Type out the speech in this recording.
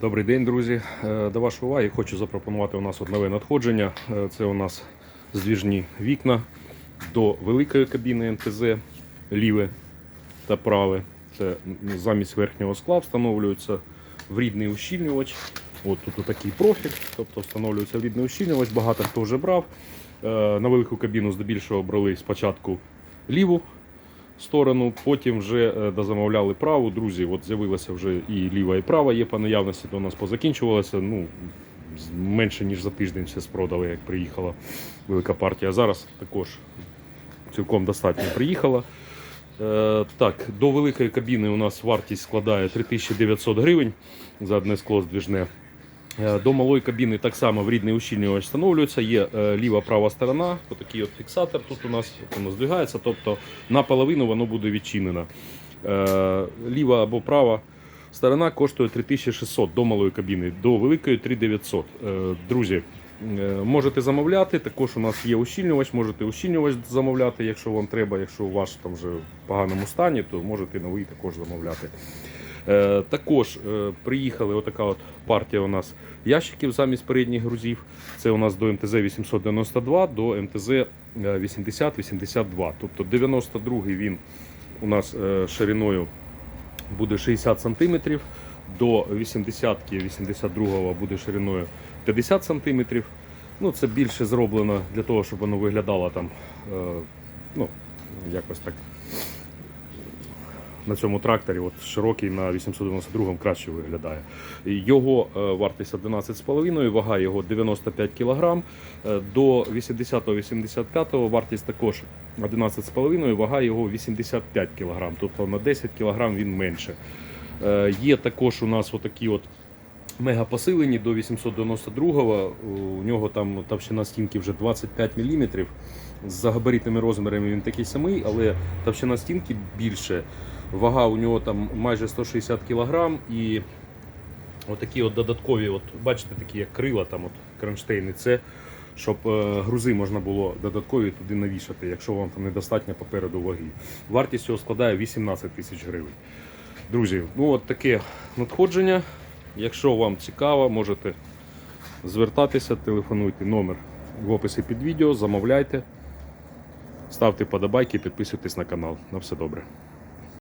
Добрий день, друзі. Е, До вашої уваги хочу запропонувати у нас нове надходження. Е, Це у нас здвіжні вікна до великої кабіни МТЗ, ліве та праве. Це замість верхнього скла встановлюється врідний ущільнювач. От тут такий профіль, тобто встановлюється врідний ущільнювач. Багато хто вже брав. Е, На велику кабіну здебільшого брали спочатку ліву сторону, потім вже е, дозамовляли праву. Друзі, от з'явилася вже і ліва, і права є по наявності, то у нас позакінчувалося. Ну, менше ніж за тиждень все спродали, як приїхала велика партія. Зараз також цілком достатньо приїхала. Е, так, до великої кабіни у нас вартість складає 3900 гривень за одне скло здвіжне. Е, До малої кабіни так само врідний ущільнювач встановлюється. Є е, ліва права сторона, отакий от фіксатор тут у нас воно здвигається, тобто наполовину воно буде відчинено. Е, Ліва або права сторона коштує 3600 до малої кабіни, до великої 3900. Е, Друзі, можете замовляти. Також у нас є ущільнювач, можете ущільнювач замовляти, якщо вам треба. Якщо у вас там вже в поганому стані, то можете новий також замовляти. Е, Також е, приїхали отака от партія у нас ящиків замість передніх грузів. Це у нас до МТЗ 892 до МТЗ е, 8082. Тобто 92-й він у нас шириною буде 60 см, до 80-ки 82-го буде шириною 50 см. Ну, це більше зроблено для того, щоб воно виглядало там, ну, якось так на цьому тракторі, от широкий на 892-му краще виглядає. Його е, вартість 11,5, вага його 95 кг. Е, До 80-85 вартість також 11,5, вага його 85 кг, тобто на 10 кг він менше. Е, Є також у нас отакі от мега посилені до 892-го. У нього там товщина стінки вже 25 мм. З габаритними розмірами він такий самий, але товщина стінки більше. Вага у нього там майже 160 кг і отакі от додаткові, от, бачите, такі як крила, там от кронштейни, це щоб е, грузи можна було додаткові туди навішати, якщо вам там недостатньо попереду ваги. Вартість його складає 18 тисяч гривень. Друзі, ну от таке надходження. Якщо вам цікаво, можете звертатися, телефонуйте номер в описі під відео, замовляйте, ставте подобайки, підписуйтесь на канал. На все добре.